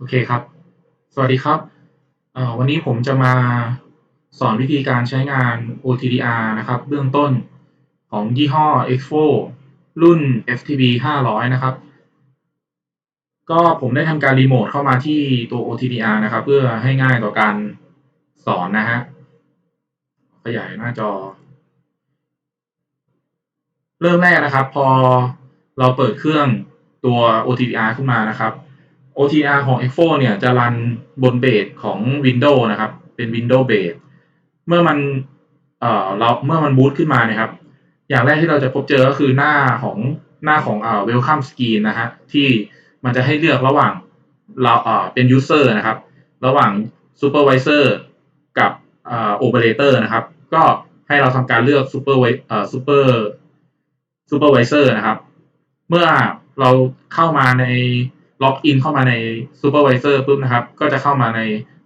โอเคครับ สวัสดีครับวันนี้ผมจะมาสอนวิธีการใช้งาน OTDR นะครับ เบื้องต้นของยี่ห้อ Expo รุ่น FTB 500 นะครับ ก็ผมได้ทำการรีโมทเข้ามาที่ตัว OTDR นะครับ เพื่อให้ง่ายต่อการสอนนะฮะ ขยายหน้าจอ เริ่มแรกนะครับ พอเราเปิดเครื่องตัว OTDR ขึ้นมานะครับ otr ของ Expo เนี่ยจะรันบนเบสของ Windows นะครับ เป็น Windows Base เมื่อมันเอ่อเราเมื่อมันบูตขึ้นมาเนี่ยครับ อย่างแรกที่เราจะพบเจอก็คือหน้าของหน้าของเอ่อ Welcome Screen นะฮะที่มันจะให้เลือกระหว่างเราเอ่อเป็น User นะครับ ระหว่าง Supervisor กับเอ่อ Operator นะครับ ก็ให้เราทำการเลือก Super เอ่อ Super Supervisor นะครับ เมื่อเราเข้ามาใน ล็อกอินเข้ามาใน Supervisor ปุ๊บนะครับ ก็จะเข้ามาใน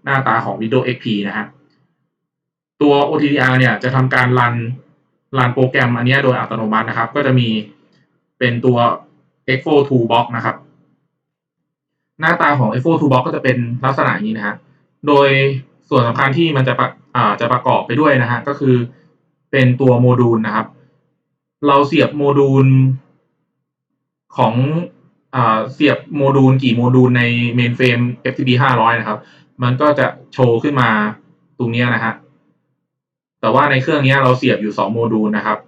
หน้าตาของ Windows XP นะฮะตัว OTDR เนี่ยจะทำการรันรันโปรแกรมอันนี้โดยอัตโนมัตินะครับ ก็จะมีเป็นตัว Expo Toolbox นะครับ หน้าตาของ Expo Toolbox ก็จะเป็นลักษณะนี้นะฮะโดยส่วนสำคัญที่มันจะประจะประกอบไปด้วยนะฮะก็คือเป็นตัวโมดูลนะครับ เราเสียบโมดูลของ เสียบโมดูลกี่โมดูลในเมนเฟรม FTP 500 นะครับ มันก็จะโชว์ขึ้นมาตรงนี้นะฮะ แต่ว่าในเครื่องนี้เราเสียบอยู่สองโมดูลนะครับ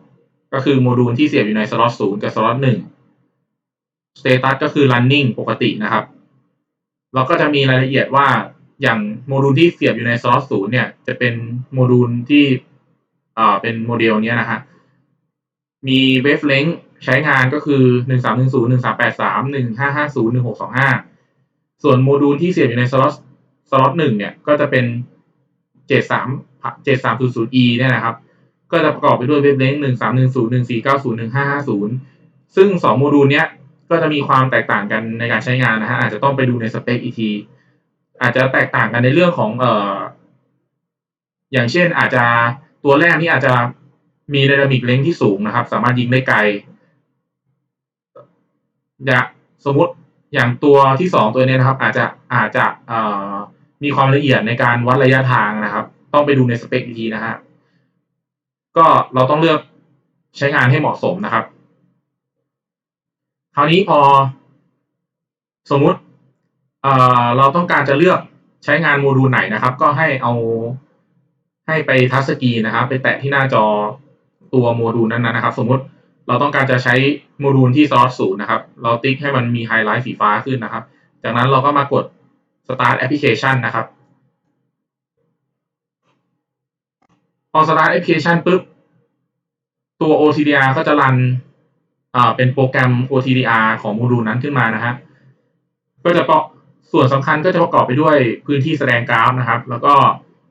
ก็คือโมดูลที่เสียบอยู่ในสล็อตศูนย์กับสล็อตหนึ่งสเตตัสก็คือ running ปกตินะครับแล้วก็จะมีรายละเอียดว่าอย่างโมดูลที่เสียบอยู่ในสล็อตศูนย์เนี่ย จะเป็นโมดูลที่เป็นโมเดลนี้นะฮะ มีเวฟเลง ใช้งานก็คือหนึ่งสามหนึ่งศูนย์หนึ่งสามแปดสามหนึ่งห้าห้าศูนย์หนึ่งหกสองห้าส่วนโมดูลที่เสียบอยู่ในสล็อตสล็อตหนึ่งเนี่ยก็จะเป็นเจ็ดสามเจ็ดสามศูนย์ศูนย์ e เนี่ยนะครับ ก็จะประกอบไปด้วยเวฟเลงหนึ่งสามหนึ่งศูนย์หนึ่งสี่เก้าศูนย์หนึ่งห้าห้าศูนย์ซึ่งสองโมดูลเนี้ยก็จะมีความแตกต่างกันในการใช้งานนะฮะอาจจะต้องไปดูในสเปคอีกทีอาจจะแตกต่างกันในเรื่องของเอ่ออย่างเช่นอาจจะตัวแรกนี่อาจจะมีไดนามิกเลงที่สูงนะครับ สามารถยิงได้ไกล อย่างสมมติอย่างตัวที่สองตัวนี้นะครับ อาจจะอาจจะมีความละเอียดในการวัดระยะทางนะครับ ต้องไปดูในสเปคอีกทีนะฮะก็เราต้องเลือกใช้งานให้เหมาะสมนะครับ คราวนี้พอ สมมุติเอ่อเราต้องการจะเลือกใช้งานโมดูลไหนนะครับ ก็ให้เอาให้ไปทัชสกรีนนะครับ ไปแตะที่หน้าจอตัวโมดูลนั้นนะครับ สมมุติ เราต้องการจะใช้โมดูลที่ซอสศูนย์นะครับ เราติ๊กให้มันมีไฮไลท์สีฟ้าขึ้นนะครับ จากนั้นเราก็มากด start application นะครับ พอ start application ปุ๊บ ตัว OTDR ก็จะรันเป็นโปรแกรม OTDR ของโมดูลนั้นขึ้นมานะฮะก็จะประส่วนสำคัญก็จะประกอบไปด้วยพื้นที่แสดงกราฟนะครับ แล้วก็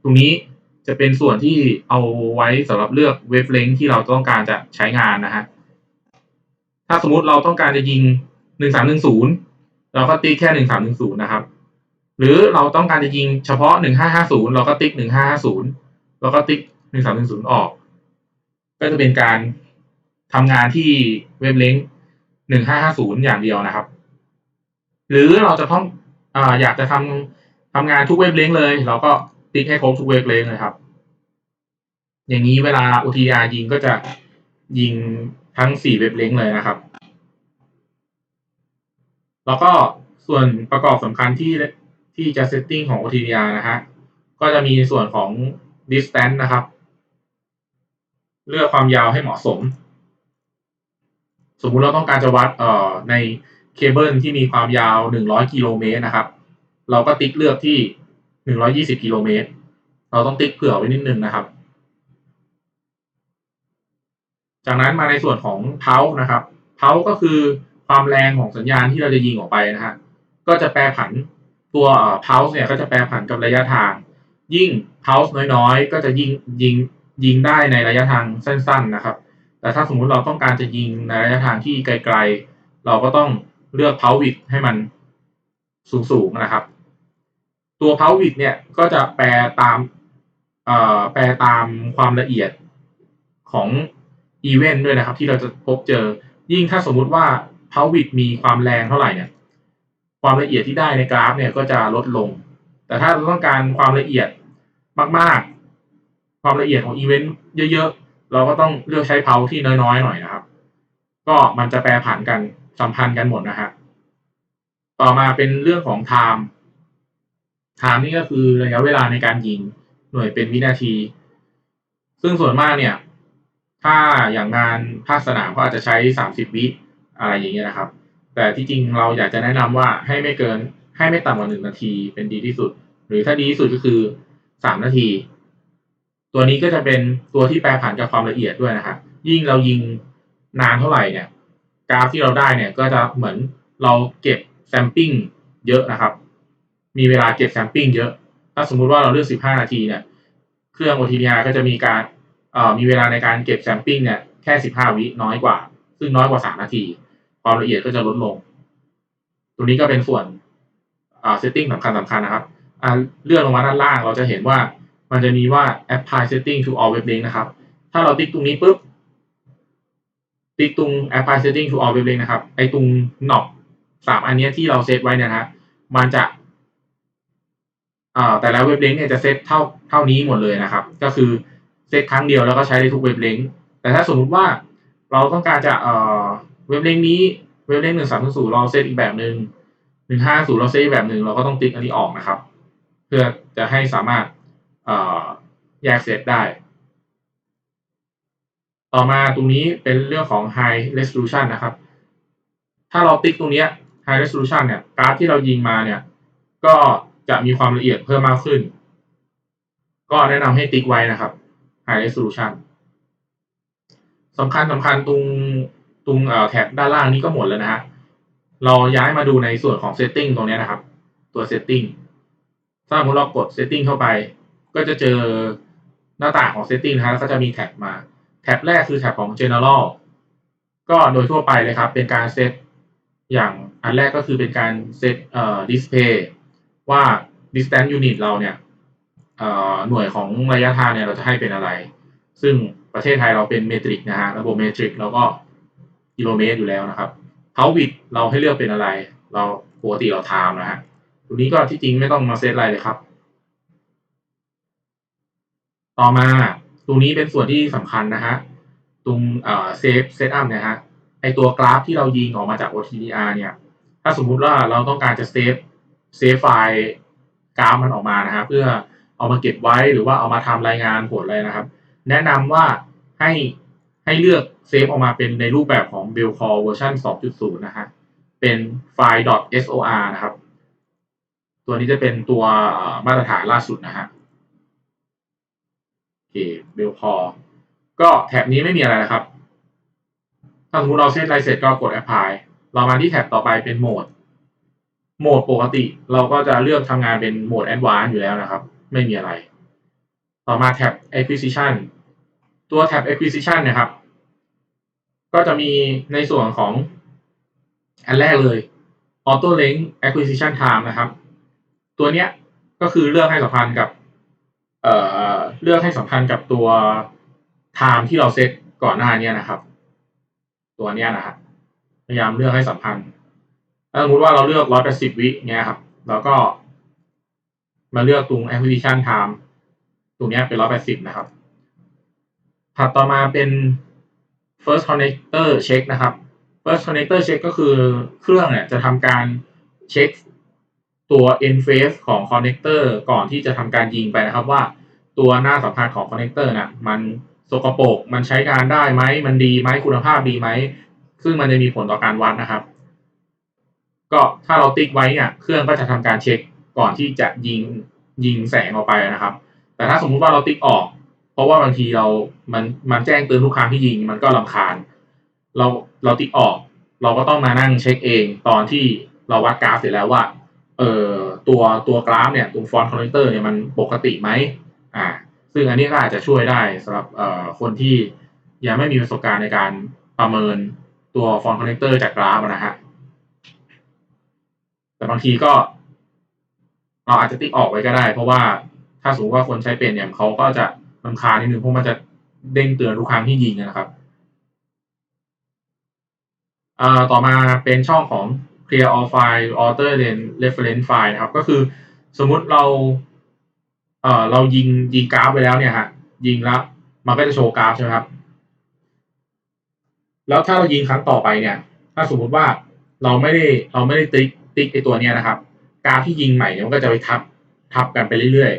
ตรงนี้จะเป็นส่วนที่เอาไว้สำหรับเลือกเวฟเลงที่เราต้องการจะใช้งานนะฮะ ถ้าสมมุติเราต้องการจะยิงหนึ่งสามหนึ่งศูนย์เราก็ติ๊กแค่หนึ่งสามหนึ่งศูนย์นะครับ หรือเราต้องการจะยิงเฉพาะหนึ่งห้าห้าศูนย์เราก็ติ๊กหนึ่งห้าห้าศูนย์เราก็ติ๊กหนึ่งสามหนึ่งศูนย์ออก ก็จะเป็นการทำงานที่เว็บเลงหนึ่งห้าห้าศูนย์อย่างเดียวนะครับ หรือเราจะต้องออยากจะทำทำงานทุกเว็บเลงเลย เราก็ติ๊กให้ครบทุกเว็บเลงเลยครับ อย่างนี้เวลา OTR ยิงก็จะยิง ทั้งสี่เว็บเลงเลยนะครับ แล้วก็ส่วนประกอบสำคัญที่ที่จะ setting ของ OTDR นะฮะ ก็จะมีส่วนของ distance นะครับ เลือกความยาวให้เหมาะสม สมมุติเราต้องการจะวัดเอ่อในเคเบิลที่มีความยาว 100 กิโลเมตรนะครับ เราก็ติ๊กเลือกที่ 120 กิโลเมตร เราต้องติ๊กเผื่อไว้นิดนึงนะครับ จากนั้นมาในส่วนของเพานะครับเพาก็คือความแรงของสัญญาณที่เราจะยิงออกไปนะฮะก็จะแปรผันตัวเพาเนี่ยก็จะแปรผันกับระยะทาง ยิ่งเพาน้อยๆ ก็จะยิงยิงยิงได้ในระยะทางสั้น ๆนะครับ แต่ถ้าสมมุติเราต้องการจะยิงในระยะทางที่ไกลๆ เราก็ต้องเลือกเพาวิดให้มันสูงๆนะครับ ตัวเพาวิดเนี่ยก็จะแปลตามเอ่อแปลตามความละเอียดของ อีเวนต์ด้วยนะครับ ที่เราจะพบเจอ ยิ่งถ้าสมมุติว่าเพาวิดมีความแรงเท่าไหร่เนี่ย ความละเอียดที่ได้ในกราฟเนี่ยก็จะลดลง แต่ถ้าเราต้องการความละเอียดมาก ๆ ความละเอียดของอีเวนต์เยอะ ๆ เราก็ต้องเลือกใช้เพาที่น้อยๆหน่อยนะครับ ก็มันจะแปรผันกันสัมพันธ์กันหมดนะฮะต่อมาเป็นเรื่องของ time time นี่ก็คือระยะเวลาในการยิงหน่วยเป็นวินาที ซึ่งส่วนมากเนี่ย ถ้าอย่างงานภาคสนามก็อาจจะใช้สามสิบวิอะไรอย่างเงี้ยนะครับ แต่ที่จริงเราอยากจะแนะนำว่าให้ไม่เกินให้ไม่ต่ำกว่าหนึ่งนาทีเป็นดีที่สุด หรือถ้าดีที่สุดก็คือสามนาที ตัวนี้ก็จะเป็นตัวที่แปรผันกับความละเอียดด้วยนะครับยิ่งเรายิงนานเท่าไหร่เนี่ย กราฟที่เราได้เนี่ยก็จะเหมือนเราเก็บแซมปิ้งเยอะนะครับ มีเวลาเก็บแซมปิ้งเยอะ ถ้าสมมุติว่าเราเลือก 15 นาทีเนี่ย เครื่อง OTDR ก็จะมีการ มีเวลาในการเก็บแซมปิ้งเนี่ยแค่15วิน้อยกว่า ซึ่งน้อยกว่า3นาที ความละเอียดก็จะลดลงตัวนี้ก็เป็นส่วนอ่า setting สำคัญสำคัญนะครับเลื่อนลงมาด้านล่างเราจะเห็นว่ามันจะมีว่า apply setting to all web link นะครับ ถ้าเราติ๊กตรงนี้ปุ๊บ ติ๊กตรง apply setting to all web link นะครับ ไอตรงหนอบสามอันเนี้ยที่เราเซตไว้เนี่ยนะฮะมันจะแต่ละเว็บลิงก์เนี่ยจะเซตเท่าเท่านี้หมดเลยนะครับ ก็คือ เซตครั้งเดียวแล้วก็ใช้ได้ทุกเว็บลิงก์แต่ถ้าสมมุติว่าเราต้องการจะเอ่อเว็บลิงก์นี้เว็บลิงก์หนึ่งสามศูนย์เราเซตอีกแบบหนึ่งหนึ่งห้าศูนย์เราเซตอีกแบบหนึ่งเราก็ต้องติ๊กอันนี้ออกนะครับ เพื่อจะให้สามารถเอ่อแยกเซตได้ ต่อมาตรงนี้เป็นเรื่องของ high resolution นะครับ ถ้าเราติ๊กตรงนี้ high resolution เนี่ยกราฟที่เรายิงมาเนี่ยก็จะมีความละเอียดเพิ่มมากขึ้น ก็แนะนำให้ติ๊กไว้นะครับ high resolution สำคัญสำคัญตรงตรงแท็บด้านล่างนี้ก็หมดแล้วนะฮะ เราย้ายมาดูในส่วนของ setting ตรงนี้นะครับ ตัว setting ถ้าสมมติเรากด setting เข้าไป ก็จะเจอหน้าต่างของ setting นะฮะแล้วก็จะมีแท็บมา แท็บแรกคือแท็บของ general ก็โดยทั่วไปเลยครับ เป็นการเซตอย่างอันแรกก็คือเป็นการเซตเอ่อ display ว่า distance unit เราเนี่ย หน่วยของระยะทางเนี่ยเราจะให้เป็นอะไร ซึ่งประเทศไทยเราเป็นเมตริกนะฮะระบบเมตริกเราก็กิโลเมตรอยู่แล้วนะครับเ o าวิดเราให้เลือกเป็นอะไร เราปกติเราไทม์นะฮะตัวนี้ก็ที่จริงไม่ต้องมาเซตอะไรเลยครับ ต่อมาตรงนี้เป็นส่วนที่สำคัญนะฮะตรงเซฟเซตอัพเนี่ยฮะไอตัวกราฟที่เรายิงออกมาจาก OTDR เนี่ย ถ้าสมมุติว่าเราต้องการจะเซฟเซฟไฟล์กราฟมันออกมานะฮะเพื่อ เอามาเก็บไว้หรือว่าเอามาทำรายงานผลเลยนะครับ แนะนำว่าให้ให้เลือกเซฟออกมาเป็นในรูปแบบของ b e l l Core เวอร์ชัน2.0 นะฮะ เป็นไฟล์ .sor นะครับ ตัวนี้จะเป็นตัวมาตรฐานล่าสุดนะฮะ โอเค b e l l Core ก็แท็บนี้ไม่มีอะไรนะครับ ถ้าสมมติเราเซตไลเสร็จก็กด apply เรามาที่แท็บต่อไปเป็นโหมด โหมดปกติ เราก็จะเลือกทำงานเป็นโหมด advanced อยู่แล้วนะครับ ไม่มีอะไร ต่อมาแท็บ acquisition ตัวแท็บ acquisition นะครับ ก็จะมีในส่วนของอันแรกเลย auto link acquisition time นะครับ ตัวเนี้ยก็คือเลือกให้สัมพันธ์กับเอ่อเลือกให้สัมพันธ์กับตัว time ที่เราเซตก่อนหน้านี้นะครับ ตัวเนี้ยนะครับพยายามเลือกให้สัมพันธ์ถ้าสมมติว่าเราเลือกร้อยแปดสิบวิเนี้ยครับ แล้วก็ มาเลือกตรง acquisition time ตรงเนี้ยเป็นร้อยแปดสิบนะครับ ถัดต่อมาเป็น first connector check นะครับ first connector check ก็คือเครื่องเนี่ยจะทำการเช็คตัว end phase ของ connector ก่อนที่จะทำการยิงไปนะครับว่าตัวหน้าสัมพันธ์ของ connector น่ะมันสกปรกมันใช้งานได้ไหมมันดีไหมคุณภาพดีไหมซึ่งมันจะมีผลต่อการวัดนะครับ ก็ถ้าเราติ๊กไว้เนี่ยเครื่องก็จะทำการเช็ค ก่อนที่จะยิงยิงแสงออกไปนะครับ แต่ถ้าสมมุติว่าเราติ๊กออก เพราะว่าบางทีเรามันมันแจ้งเตือนทุกครั้งที่ยิงมันก็ลำคาญ เราเราติ๊กออก เราก็ต้องมานั่งเช็คเองตอนที่เราวัดกราฟเสร็จแล้วว่าเอ่อตัวตัวกราฟเนี่ยตรงฟอนต์คอนเนคเตอร์เนี่ยมันปกติไหมอ่าซึ่งอันนี้ก็อาจจะช่วยได้สำหรับเอ่อคนที่ยังไม่มีประสบการณ์ในการประเมินตัวฟอนต์คอนเนคเตอร์จากกราฟนะฮะแต่บางทีก็ เราอาจจะติ๊กออกไว้ก็ได้ เพราะว่าถ้าสมมติว่าคนใช้เป็นเนี่ยเขาก็จะลำคาญนิดนึงเพราะมันจะเด้งเตือนทุกครั้งที่ยิงนะครับต่อมาเป็นช่องของ clear all file alter then reference file นะครับ ก็คือสมมุติเราเอ่อเรายิงยิงกราฟไปแล้วเนี่ยฮะยิงแล้วมันก็จะโชว์กราฟใช่ไหมครับ แล้วถ้าเรายิงครั้งต่อไปเนี่ย ถ้าสมมุติว่าเราไม่ได้เราไม่ได้ติ๊กติ๊กไอตัวเนี้ยนะครับ กราฟที่ยิงใหม่เนี่ยมันก็จะไปทับทับกันไปเรื่อย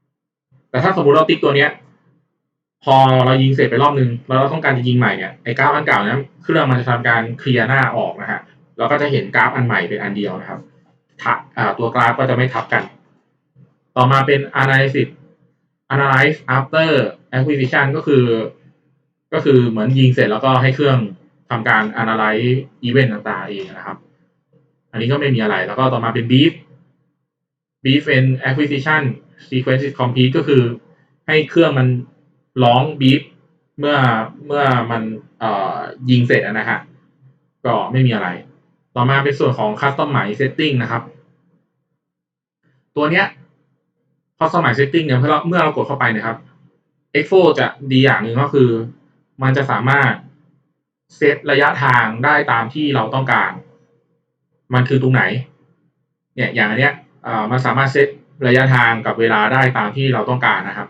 ๆ แต่ถ้าสมมติเราติ๊กตัวเนี้ย พอเรายิงเสร็จไปรอบนึงแล้วเราต้องการจะยิงใหม่เนี่ยไอ้กราฟอันเก่านั้นเครื่องมันจะทำการเคลียร์หน้าออกนะฮะเราก็จะเห็นกราฟอันใหม่เป็นอันเดียวนะครับทับอ่าตัวกราฟก็จะไม่ทับกัน ต่อมาเป็น analysis analyze after acquisition ก็คือ ก็คือเหมือนยิงเสร็จแล้วก็ให้เครื่องทำการ analyze event ต่างๆเองนะครับ อันนี้ก็ไม่มีอะไร แล้วก็ต่อมาเป็น beef beef and acquisition sequence is complete ก็คือให้เครื่องมันร้อง beef เมื่อเมื่อมันเอ่อยิงเสร็จนะฮะก็ไม่มีอะไร ต่อมาเป็นส่วนของ customize setting นะครับ ตัวเนี้ย customize setting เนี่ยเมื่อเราเมื่อเรากดเข้าไปนะครับ Expo จะดีอย่างหนึ่งก็คือ มันจะสามารถเซตระยะทางได้ตามที่เราต้องการ มันคือตรงไหน เนี่ยอย่างอันเนี้ยมันสามารถเซตระยะทางกับเวลาได้ตามที่เราต้องการนะครับ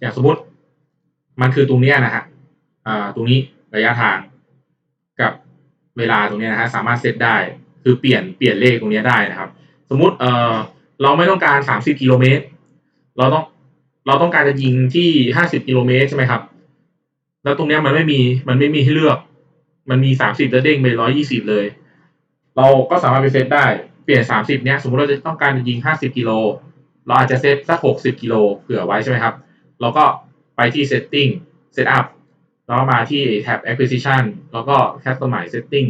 อย่างสมมุติมันคือตรงเนี้ยนะฮะตรงนี้ระยะทางกับเวลาตรงเนี้ยนะฮะสามารถเซตได้คือเปลี่ยนเปลี่ยนเลขตรงเนี้ยได้นะครับ สมมุติเออเราไม่ต้องการสามสิบกิโลเมตรเราต้องเราต้องการจะยิงที่ห้าสิบกิโลเมตรใช่ไหมครับ แล้วตรงเนี้ยมันไม่มีมันไม่มีให้เลือก มันมีสามสิบแล้วเด้งไปร้อยี่สิบเลย เราก็สามารถไปเซตได้เปลี่ยนสามสิบเนี้ยสมมติเราจะต้องการยิงห้าสิบกิโล เราอาจจะเซตสักหกสิบกิโลเผื่อไว้ใช่ไหมครับ เราก็ไปที่ setting setup แล้วก็มาที่แท็บ acquisition แล้วก็ customize setting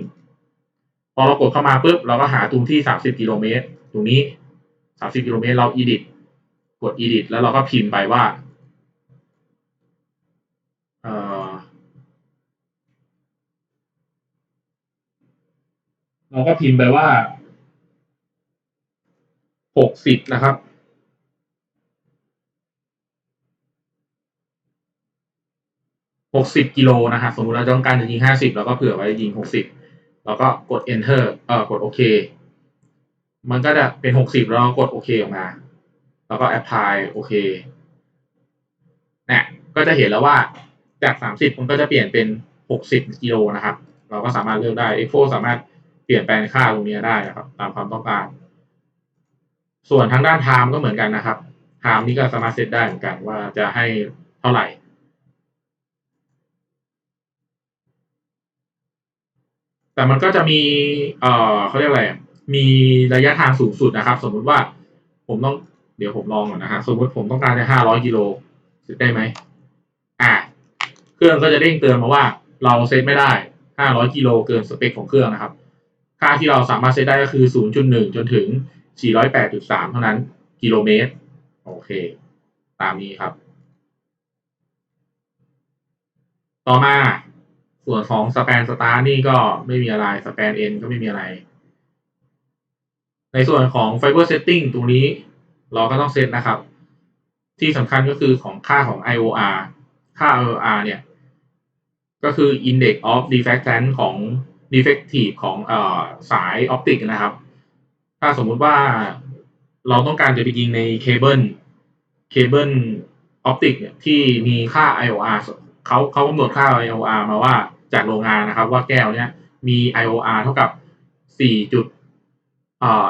พอเรากดเข้ามาปุ๊บเราก็หาตรงที่สามสิบกิโลเมตร ตรงนี้สามสิบกิโลเมตรเรา edit กด edit แล้วเราก็พิมพ์ไปว่า เอ่อ เราก็พิมพ์ไปว่าหกสิบนะครับ หกสิบกิโลนะฮะสมมติเราต้องการจะยิงห้าสิบเราก็เผื่อไว้ยิงหกสิบแล้วก็กด enter เอ่อกดโอเค มันก็จะเป็นหกสิบแล้วเรากดโอเคออกมา แล้วก็ apply โอเคเนี่ยก็จะเห็นแล้วว่าจากสามสิบมันก็จะเปลี่ยนเป็นหกสิบกิโลนะครับ เราก็สามารถเลือกได้ Expo สามารถ เปลี่ยนแปลงค่าตรงนี้ได้นะครับ ตามความต้องการ ส่วนทางด้าน time ก็เหมือนกันนะครับ time นี่ก็สามารถเซตได้เหมือนกันว่าจะให้เท่าไหร่แต่มันก็จะมี เอ่อเขาเรียกอะไร มีระยะทางสูงสุดนะครับ สมมุติว่าผมต้อง เดี๋ยวผมลองก่อนนะฮะ สมมติผมต้องการจะห้าร้อยกิโลเซตได้ไหม อ่า เครื่องก็จะเด้งเตือนมาว่า เราเซตไม่ได้ห้าร้อยกิโลเกินสเปคของเครื่องนะครับ ค่าที่เราสามารถเซตได้ก็คือศูนย์จุดหนึ่งจนถึงสี่ร้อยแปดจุดสามเท่านั้นกิโลเมตร โอเค ตามนี้ครับ ต่อมาส่วนของสแปนสตาร์นี่ก็ไม่มีอะไรสแปนเอ็นก็ไม่มีอะไร ในส่วนของ Fiber Setting ตรงนี้เราก็ต้องเซตนะครับ ที่สำคัญก็คือของค่าของ IOR ค่า IOR เนี่ย ก็คือ Index of Deflectance ของ Defective ของเอ่อสายออปติกนะครับ ถ้าสมมุติว่าเราต้องการจะไปยิงในเคเบิลเคเบิลออปติกเนี่ยที่มีค่า IOR เขาเขากำหนดค่า IOR มาว่าจากโรงงานนะครับ ว่าแก้วเนี้ยมี IOR เท่ากับ4จุดเอ่อ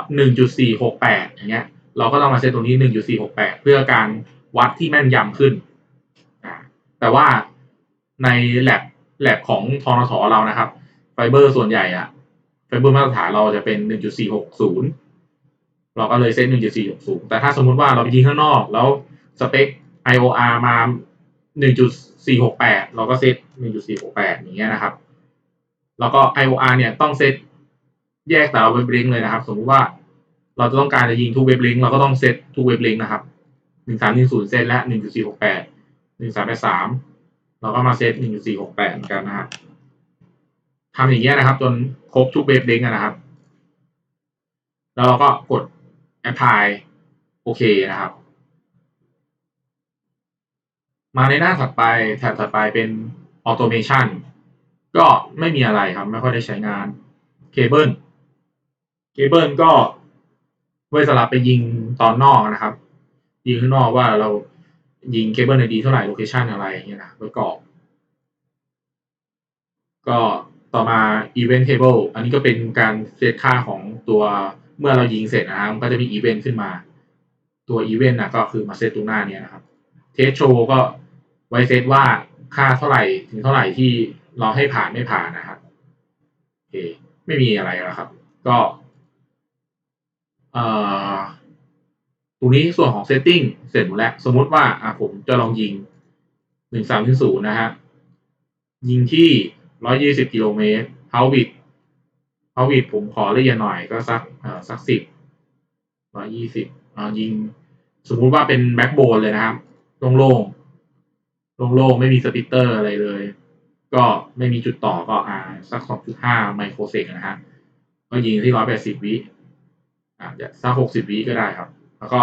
1.468อย่างเงี้ย เราก็ต้องมาเซตตรงนี้ 1.468 เพื่อการวัดที่แม่นยำขึ้น แต่ว่าในแ a บแ a บของทนทเรานะครับ ไฟเบอร์ส่วนใหญ่อะไฟเบอร์มาตรฐานเราจะเป็น 1.460 เราก็เลยเซต1.460 แต่ถ้าสมมุติว่าเราไปยิงข้างนอก แล้วสเปค IOR มา 1.468 เราก็เซต 1.468 อย่างเงี้ยนะครับ แล้วก็ IOR เนี่ยต้องเซตแยกแต่ละเว็บลิงก์เลยนะครับ สมมุติว่าเราจะต้องการจะยิงทุกเว็บลิงก์เราก็ต้องเซตทุกเว็บลิงก์นะครับ 1310 เซตและ 1.468 1383 เราก็มาเซต1.468เหมือนกันนะครับ ทำอย่างเงี้ยนะครับ จนครบทุกเว็บลิงนะครับ แล้วเราก็กด apply โอเคนะครับ มาในหน้าถัดไปแท็บถัดไปเป็น automation ก็ไม่มีอะไรครับ ไม่ค่อยได้ใช้งานเคเบิลเคเบิลก็ไว้สำหรับไปยิงตอนนอกนะครับ ยิงข้างนอกว่าเรายิงเคเบิลในดีเท่าไหร่โลเคชันอะไรอย่างเงี้ยนะประกอบ ก็ ต่อมา Event Table อันนี้ก็เป็นการเซตค่าของตัวเมื่อเรายิงเสร็จนะครับมันก็จะมีอีเวนต์ขึ้นมา ตัวอีเวนต์นะก็คือมาเซตตรงหน้าเนี้ยนะครับเทสโชว์ก็ไว้เซตว่าค่าเท่าไหร่ถึงเท่าไหร่ที่เราให้ผ่านไม่ผ่านนะครับโอเคไม่มีอะไรแล้วครับ ก็เอ่อตรงนี้ส่วนของเซตติ้งเสร็จหมดแล้ว สมมติว่าอะผมจะลองยิงหนึ่งสามหนึ่งศูนย์นะฮะยิงที่ ร้อยยี่สิบกิโลเมตรเฮาวิดเฮาวิดผมขอละเอียดหน่อยก็สักเอ่อสักสิบร้อยยี่สิบอ่ายิง สมมุติว่าเป็นแบ็กโบนเลยนะครับ โล่งๆ โล่งๆ ไม่มีสติเตอร์อะไรเลย ก็ไม่มีจุดต่อก็อ่าสักสองจุดห้าไมโครเซกนะฮะก็ยิงที่ร้อยแปดสิบวิอาจจะสักหกสิบวิก็ได้ครับ แล้วก็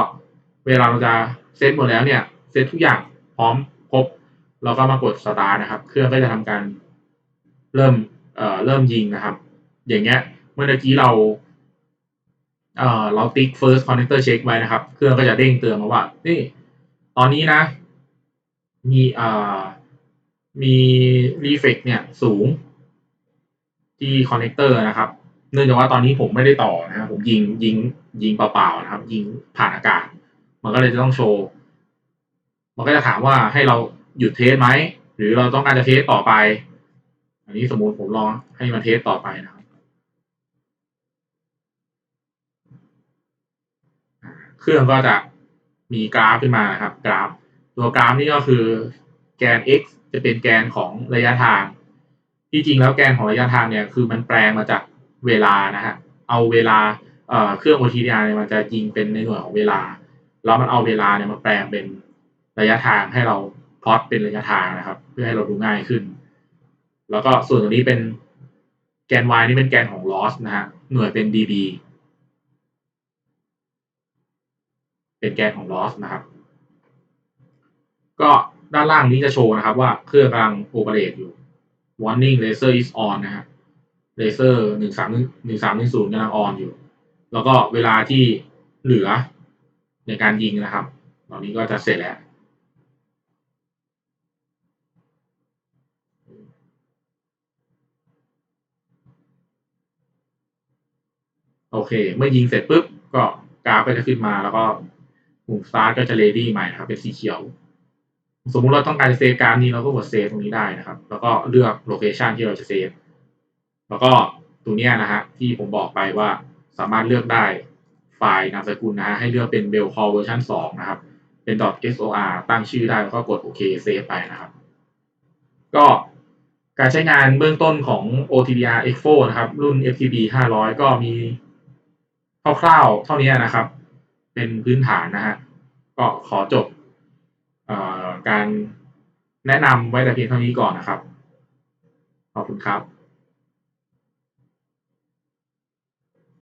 เวลาเราจะเซตหมดแล้วเนี่ย เซตทุกอย่างพร้อมครบเราก็มากดสตาร์นะครับ เครื่องก็จะทำการ เริ่มเอ่อเริ่มยิงนะครับ อย่างเงี้ยเมื่อกี้เราเอ่อเราติ๊ก first connector check ไว้นะครับ เครื่องก็จะเด้งเตือนมาว่านี่ตอนนี้นะ มีเอ่อมี reflect เนี่ยสูงที่ connector นะครับ เนื่องจากว่าตอนนี้ผมไม่ได้ต่อนะครับผมยิงยิงยิงเปล่าๆนะครับ ยิงผ่านอากาศ มันก็เลยจะต้องโชว์ มันก็จะถามว่าให้เราหยุดเทสไหม หรือเราต้องการจะเทสต่อไป อันนี้สมมุติผมลองให้มันเทสต่อไปนะครับเครื่องก็จะมีกราฟขึ้นมานะครับกราฟ ตัวกราฟนี่ก็คือแกน x จะเป็นแกนของระยะทาง ที่จริงแล้วแกนของระยะทางเนี่ยคือมันแปลงมาจากเวลานะฮะเอาเวลาเเครื่อง OTDR เนี่ยมันจะยิงเป็นในหน่วยของเวลา แล้วมันเอาเวลาเนี่ยมาแปลงเป็นระยะทางให้เราพลอตเป็นระยะทางนะครับ เพื่อให้เราดูง่ายขึ้น แล้วก็ส่วนตรงนี้เป็นแกน y นี่เป็นแกนของ loss นะฮะ หน่วยเป็น dB เป็นแกนของ loss นะครับ ก็ด้านล่างนี้จะโชว์นะครับว่าเครื่องกำลังโอเปเรตอยู่ warning laser is on นะฮะ laser หนึ่งสามหนึ่งสามหนึ่งศูนย์กำลัง on อยู่ แล้วก็เวลาที่เหลือในการยิงนะครับตอนนี้ก็จะเสร็จแล้ว โอเค เมื่อยิงเสร็จปุ๊บก็กราฟก็จะขึ้นมาแล้วก็ปุ่ม start ก็จะ ready ใหม่นะครับ เป็นสีเขียว สมมุติเราต้องการจะเซฟการ์ดนี้เราก็กดเซฟตรงนี้ได้นะครับ แล้วก็เลือกโลเคชันที่เราจะเซฟแล้วก็ตรงเนี้ยนะฮะที่ผมบอกไปว่าสามารถเลือกได้ไฟล์นามสกุลนะฮะให้เลือกเป็น bell call เวอร์ชัน2นะครับ เป็น .sor ตั้งชื่อได้แล้วก็กดโอเคเซฟไปนะครับ ก็การใช้งานเบื้องต้นของ OTDR X4 นะครับ รุ่น FTB 500 ก็มี คร่าวๆเท่านี้นะครับ เป็นพื้นฐานนะฮะก็ขอจบการแนะนำไว้แต่เพียงเท่านี้ก่อนนะครับ ขอบคุณครับ